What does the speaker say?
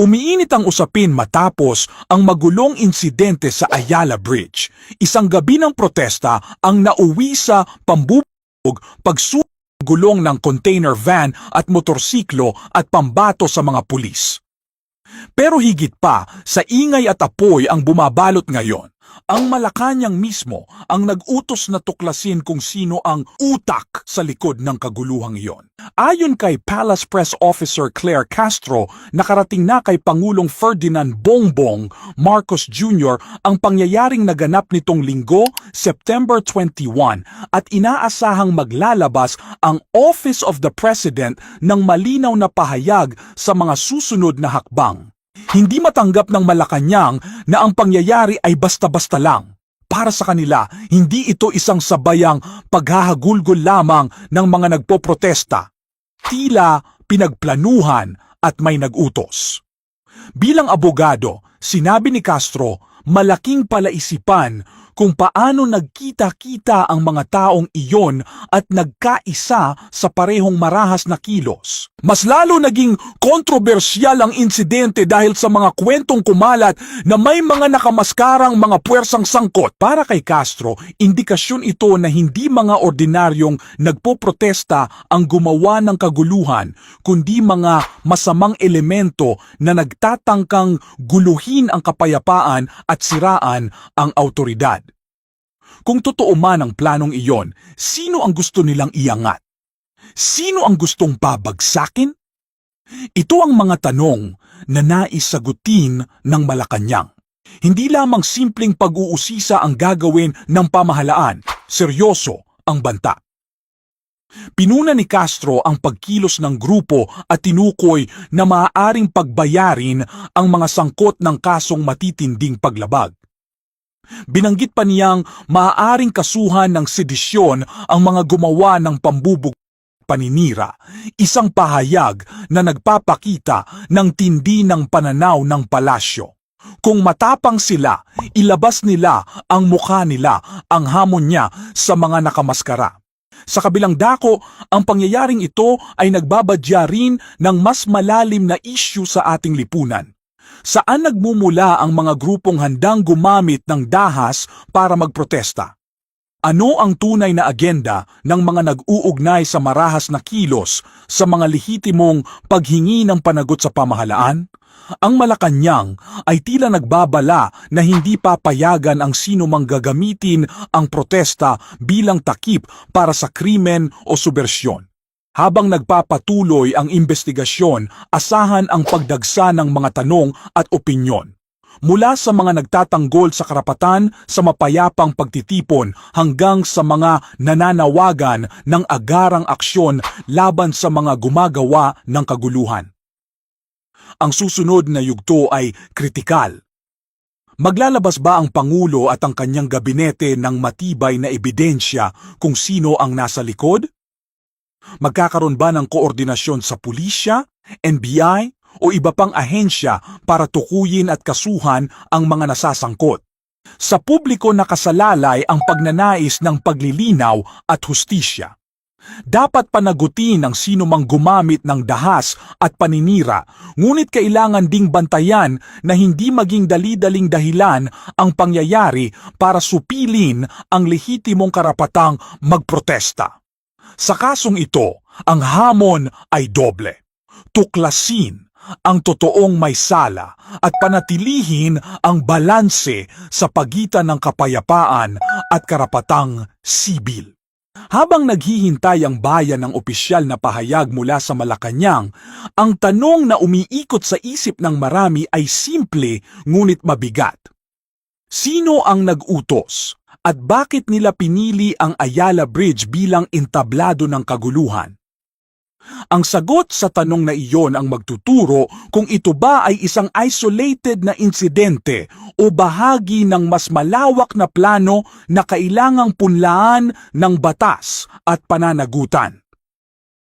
Umiinit ang usapin matapos ang magulong insidente sa Ayala Bridge. Isang gabi ng protesta ang nauwi sa pambubog pagsugulong ng container van at motorsiklo at pambato sa mga pulis. Pero higit pa, sa ingay at apoy ang bumabalot ngayon, ang Malacanang mismo ang nag-utos na tuklasin kung sino ang utak sa likod ng kaguluhang iyon. Ayon kay Palace Press Officer Claire Castro, nakarating na kay Pangulong Ferdinand Bongbong Marcos Jr. ang pangyayaring naganap nitong linggo, September 21, at inaasahang maglalabas ang Office of the President ng malinaw na pahayag sa mga susunod na hakbang. Hindi matanggap ng Malacanang na ang pangyayari ay basta-basta lang. Para sa kanila, hindi ito isang sabayang paghahagulgol lamang ng mga nagpoprotesta. Tila pinagplanuhan at may nagutos. Bilang abogado, sinabi ni Castro, malaking palaisipan kung paano nagkita-kita ang mga taong iyon at nagkaisa sa parehong marahas na kilos. Mas lalo naging kontrobersyal ang insidente dahil sa mga kwentong kumalat na may mga nakamaskarang mga puwersang sangkot. Para kay Castro, indikasyon ito na hindi mga ordinaryong nagpoprotesta ang gumawa ng kaguluhan, kundi mga masamang elemento na nagtatangkang guluhin ang kapayapaan at siraan ang autoridad. Kung totoo man ang planong iyon, sino ang gusto nilang iangat? Sino ang gustong babagsakin? Ito ang mga tanong na nais sagutin ng Malacanang. Hindi lamang simpleng pag-uusisa ang gagawin ng pamahalaan, seryoso ang banta. Pinuna ni Castro ang pagkilos ng grupo at tinukoy na maaaring pagbayarin ang mga sangkot ng kasong matitinding paglabag. Binanggit pa niyang maaaring kasuhan ng sedisyon ang mga gumawa ng pambubog paninira, isang pahayag na nagpapakita ng tindi ng pananaw ng palasyo. Kung matapang sila, ilabas nila ang mukha nila, ang hamon niya sa mga nakamaskara. Sa kabilang dako, ang pangyayaring ito ay nagbabadya rin ng mas malalim na isyu sa ating lipunan. Saan nagmumula ang mga grupong handang gumamit ng dahas para magprotesta? Ano ang tunay na agenda ng mga nag-uugnay sa marahas na kilos sa mga lehitimong paghingi ng panagot sa pamahalaan? Ang Malacanang ay tila nagbabala na hindi papayagan ang sino mang gagamitin ang protesta bilang takip para sa krimen o subversyon. Habang nagpapatuloy ang investigasyon, asahan ang pagdagsa ng mga tanong at opinyon. Mula sa mga nagtatanggol sa karapatan sa mapayapang pagtitipon hanggang sa mga nananawagan ng agarang aksyon laban sa mga gumagawa ng kaguluhan. Ang susunod na yugto ay kritikal. Maglalabas ba ang Pangulo at ang kanyang gabinete ng matibay na ebidensya kung sino ang nasa likod? Magkakaroon ba ng koordinasyon sa pulisya, NBI, o iba pang ahensya para tukuyin at kasuhan ang mga nasasangkot? Sa publiko nakasalalay ang pagnanais ng paglilinaw at hustisya. Dapat panagutin ang sino mang gumamit ng dahas at paninira, ngunit kailangan ding bantayan na hindi maging dali-daling dahilan ang pangyayari para supilin ang lehitimong karapatang magprotesta. Sa kasong ito, ang hamon ay doble. Tuklasin ang totoong may sala at panatilihin ang balanse sa pagitan ng kapayapaan at karapatang sibil. Habang naghihintay ang bayan ng opisyal na pahayag mula sa Malacanang, ang tanong na umiikot sa isip ng marami ay simple ngunit mabigat. Sino ang nag-utos? At bakit nila pinili ang Ayala Bridge bilang entablado ng kaguluhan? Ang sagot sa tanong na iyon ang magtuturo kung ito ba ay isang isolated na insidente o bahagi ng mas malawak na plano na kailangang punlaan ng batas at pananagutan.